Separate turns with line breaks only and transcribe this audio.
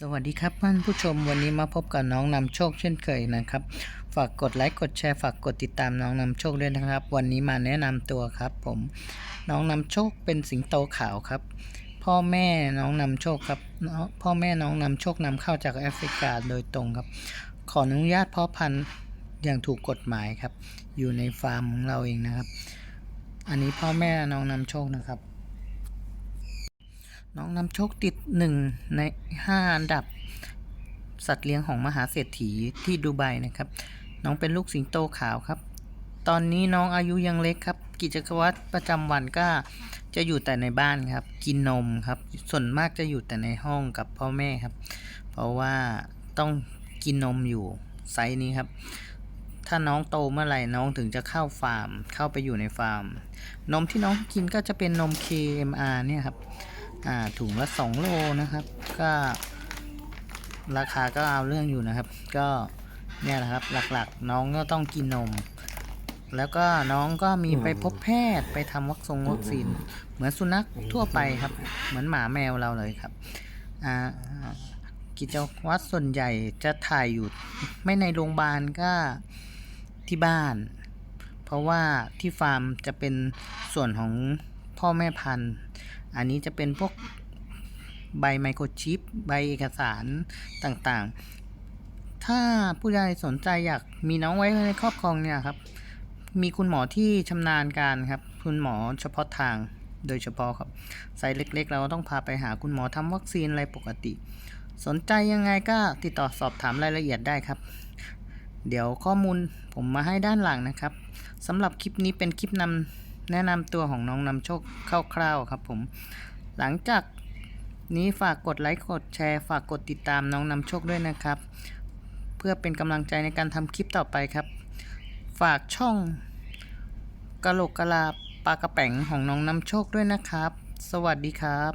สวัสดีครับท่านผู้ชมวันนี้มาพบกับน้องนำโชคเช่นเคยนะครับ ฝากกดไลค์กดแชร์ฝากกดติดตามน้องนำโชคด้วยนะครับ วันนี้มาแนะนำตัวครับ ผมน้องนำโชคเป็นสิงโตขาวครับ พ่อแม่น้องนำโชคครับพ่อแม่น้องนำโชคนำเข้าจากแอฟริกาโดยตรงครับ ขออนุญาตเพาะพันธุ์อย่างถูกกฎหมายครับ อยู่ในฟาร์มของเราเองนะครับ อันนี้พ่อแม่น้องนำโชคนะครับ น้องนำโชคติดหนึ่งในห้าอันดับ สัตว์เลี้ยงของมหาเศรษฐีที่ดูไบนะครับ น้องเป็นลูกสิงโตขาวครับ ตอนนี้น้องอายุยังเล็กครับ กิจวัตรประจำวันก็จะอยู่แต่ในบ้านครับ กินนมครับ ส่วนมากจะอยู่แต่ในห้องกับพ่อแม่ครับ เพราะว่าต้องกินนมอยู่ไซส์นี้ครับ ถ้าน้องโตเมื่อไหร่น้องถึงจะเข้าฟาร์ม เข้าไปอยู่ในฟาร์ม นมที่น้องกินก็จะเป็นนม KMR เนี่ยครับ อ่าถุงละ 2 โลนะครับ ก็ราคาก็เอาเรื่องอยู่นะครับ ก็เนี่ยนะครับหลักๆ น้องก็ต้องกินนม แล้วก็น้องก็มีไปพบแพทย์ไปทำวัคซงวัคซีน เหมือนสุนัขทั่วไปครับ เหมือนหมาแมวเราเลยครับอ่ากิจวัตรส่วนใหญ่จะถ่ายอยู่ไม่ในโรงพยาบาลก็ที่บ้าน เพราะว่าที่ฟาร์มจะเป็นส่วนของ พ่อแม่พันธุ์ อันนี้จะเป็นพวกใบไมโครชิป ใบเอกสารต่างๆ ถ้าผู้ใดสนใจอยากมีน้องไว้ในครอบครองเนี่ยครับ มีคุณหมอที่ชำนาญการครับ คุณหมอเฉพาะทางโดยเฉพาะครับไซส์เล็ก ๆ เราต้องพาไปหาคุณหมอทำวัคซีนอะไรปกติ สนใจยังไงก็ติดต่อสอบถามรายละเอียดได้ครับ เดี๋ยวข้อมูลผมมาให้ด้านหลังนะครับสำหรับคลิปนี้เป็นคลิปนำ แนะนำตัวของน้องนำโชคคร่าวๆครับผม หลังจากนี้ฝากกดไลค์กดแชร์ฝากกดติดตามน้องนำโชคด้วยนะครับ เพื่อเป็นกำลังใจในการทำคลิปต่อไปครับ ฝากช่องกะโหลกกะลาปลากระแป๋งของน้องนำโชคด้วยนะครับ สวัสดีครับ